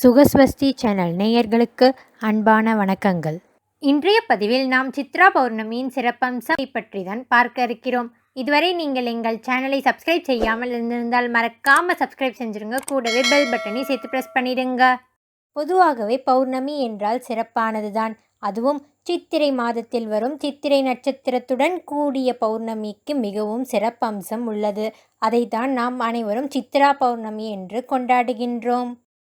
சுகஸ்வஸ்தி channel நேயர்களுக்கு அன்பான வணக்கங்கள். இன்றைய பதிவில் நாம் சித்ரா பௌர்ணமியின் சிறப்பம்சம் பற்றி தான் பார்க்க இருக்கிறோம். இதுவரை நீங்கள் எங்கள் சேனலை சப்ஸ்கிரைப் செய்யாமல் இருந்திருந்தால் மறக்காமல் சப்ஸ்கிரைப் செஞ்சிருங்க. கூடவே பெல் பட்டனை சேர்த்து ப்ரெஸ் பண்ணிடுங்க. பொதுவாகவே பௌர்ணமி என்றால் சிறப்பானதுதான். அதுவும் சித்திரை மாதத்தில் வரும் சித்திரை நட்சத்திரத்துடன் கூடிய பௌர்ணமிக்கு மிகவும் சிறப்பம்சம் உள்ளது. அதைத்தான் நாம் அனைவரும் சித்ரா பௌர்ணமி என்று கொண்டாடுகின்றோம்.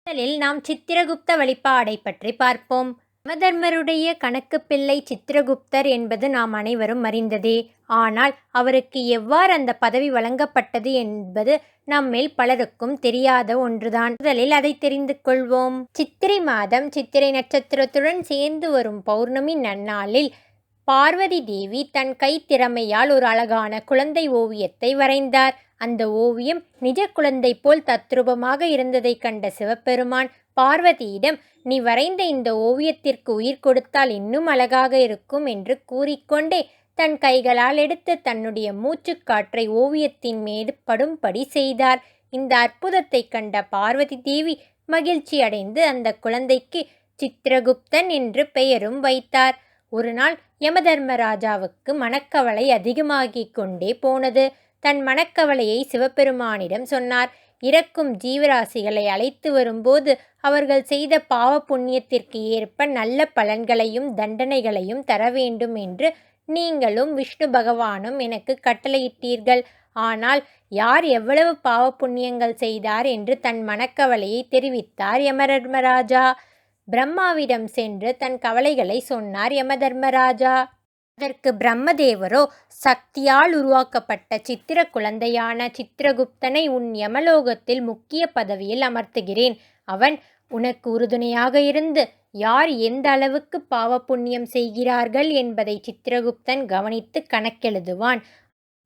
முதலில் நாம் சித்திரகுப்த வழிபாடை பற்றி பார்ப்போம். யமதர்மருடைய கணக்கு பிள்ளை சித்திரகுப்தர் என்பது நாம் அனைவரும் அறிந்ததே. ஆனால் அவருக்கு எவ்வாறு அந்த பதவி வழங்கப்பட்டது என்பது நம்மில் பலருக்கும் தெரியாத ஒன்றுதான். முதலில் அதை தெரிந்து கொள்வோம். சித்திரை மாதம் சித்திரை நட்சத்திரத்துடன் சேர்ந்து வரும் பௌர்ணமி நன்னாளில் பார்வதி தேவி தன் கைத்திறமையால் ஒரு அழகான குழந்தை ஓவியத்தை வரைந்தார். அந்த ஓவியம் நிஜ குழந்தை போல் தத்ரூபமாக இருந்ததை கண்ட சிவபெருமான் பார்வதியிடம் நீ வரைந்த இந்த ஓவியத்திற்கு உயிர் கொடுத்தால் இன்னும் அழகாக இருக்கும் என்று கூறிக்கொண்டே தன் கைகளால் எடுத்து தன்னுடைய மூச்சுக்காற்றை ஓவியத்தின் மீது படும்படி செய்தார். இந்த அற்புதத்தை கண்ட பார்வதி தேவி மகிழ்ச்சி அடைந்து அந்த குழந்தைக்கு சித்திரகுப்தன் என்று பெயரும் வைத்தார். ஒரு நாள் யமதர்மராஜாவுக்கு மனக்கவலை அதிகமாகிக் கொண்டே போனது. தன் மனக்கவலையை சிவபெருமானிடம் சொன்னார். இறக்கும் ஜீவராசிகளை அழைத்து வரும்போது அவர்கள் செய்த பாவ புண்ணியத்திற்கு ஏற்ப நல்ல பலன்களையும் தண்டனைகளையும் தர வேண்டும் என்று நீங்களும் விஷ்ணு பகவானும் எனக்கு கட்டளையிட்டீர்கள். ஆனால் யார் எவ்வளவு பாவ புண்ணியங்கள் செய்தார் என்று தன் மனக்கவலையை தெரிவித்தார் யமரர்மராஜா பிரம்மாவிடம் சென்று தன் கவலைகளை சொன்னார் யமதர்மராஜா. அதற்கு பிரம்மதேவரோ சக்தியால் உருவாக்கப்பட்ட சித்திர குழந்தையான சித்திரகுப்தனை உன் யமலோகத்தில் முக்கிய பதவியில் அமர்த்துகிறேன். அவன் உனக்கு உறுதுணையாக இருந்து யார் எந்த அளவுக்கு பாவ புண்ணியம் செய்கிறார்கள் என்பதை சித்திரகுப்தன் கவனித்து கணக்கெழுதுவான்.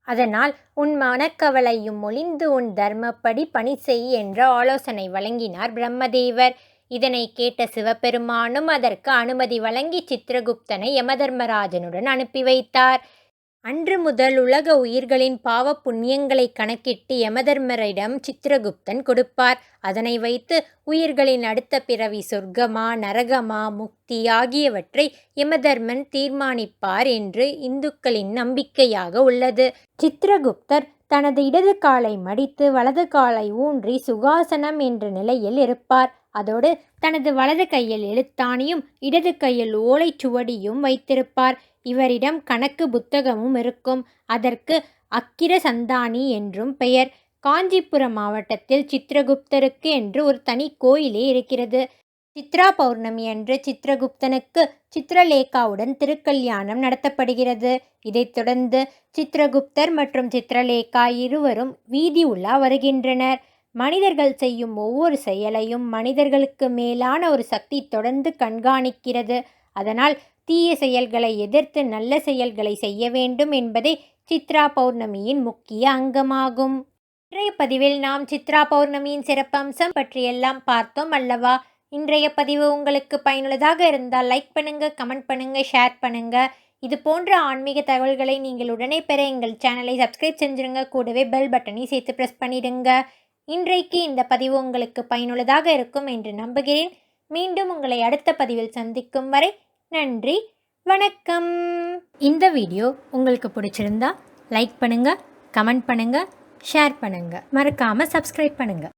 அதனால் உன் மனக்கவலையும் ஒளிந்து உன் தர்மப்படி பணி செய் என்ற ஆலோசனை வழங்கினார் பிரம்மதேவர். இதனை கேட்ட சிவபெருமானும் அதற்கு அனுமதி வழங்கி சித்திரகுப்தனை யமதர்மராஜனுடன் அனுப்பி வைத்தார். அன்று முதல் உலக உயிர்களின் பாவ புண்ணியங்களை கணக்கிட்டு யமதர்மரிடம் சித்திரகுப்தன் கொடுப்பார். அதனை வைத்து உயிர்களின் அடுத்த பிறவி சொர்க்கமா நரகமா முக்தி ஆகியவற்றை யமதர்மன் தீர்மானிப்பார் என்று இந்துக்களின் நம்பிக்கையாக உள்ளது. சித்திரகுப்தர் தனது இடது காலை மடித்து வலது காலை ஊன்றி சுகாசனம் என்ற நிலையில் இருப்பார். அதோடு தனது வலது கையில் எழுத்தாணியும் இடது கையில் ஓலைச்சுவடியும் வைத்திருப்பார். இவரிடம் கணக்கு புத்தகமும் இருக்கும். அதற்கு அக்கிர சந்தானி என்றும் பெயர். காஞ்சிபுரம் மாவட்டத்தில் சித்திரகுப்தருக்கு என்று ஒரு தனி கோயிலே இருக்கிறது. சித்ரா பௌர்ணமி அன்று சித்ரகுப்தனுக்கு சித்ரலேகாவுடன் திருக்கல்யாணம் நடத்தப்படுகிறது. இதைத் தொடர்ந்து சித்ரகுப்தர் மற்றும் சித்ரலேகா இருவரும் வீதி உலா வருகின்றனர். மனிதர்கள் செய்யும் ஒவ்வொரு செயலையும் மனிதர்களுக்கு மேலான ஒரு சக்தி தொடர்ந்து கண்காணிக்கிறது. அதனால் தீய செயல்களை எதிர்த்து நல்ல செயல்களை செய்ய வேண்டும் என்பதே சித்ரா பௌர்ணமியின் முக்கிய அங்கமாகும். இன்றைய பதிவில் நாம் சித்ரா பௌர்ணமியின் சிறப்பம்சம் பற்றியெல்லாம் பார்த்தோம் அல்லவா? இன்றைய பதிவு உங்களுக்கு பயனுள்ளதாக இருந்தால் லைக் பண்ணுங்க கமெண்ட் பண்ணுங்க ஷேர் பண்ணுங்க. இது போன்ற ஆன்மீக தகவல்களை நீங்கள் உடனே பெற எங்கள் சேனலை சப்ஸ்கிரைப் செஞ்சுருங்க. கூடவே பெல் பட்டனை சேர்த்து ப்ரெஸ் பண்ணிடுங்க. இன்றைக்கு இந்த பதிவு உங்களுக்கு பயனுள்ளதாக இருக்கும் என்று நம்புகிறேன். மீண்டும் உங்களை அடுத்த பதிவில் சந்திக்கும் வரை நன்றி வணக்கம். இந்த வீடியோ உங்களுக்கு பிடிச்சிருந்தா லைக் பண்ணுங்கள் கமெண்ட் பண்ணுங்கள் ஷேர் பண்ணுங்கள் மறக்காமல் சப்ஸ்கிரைப் பண்ணுங்கள்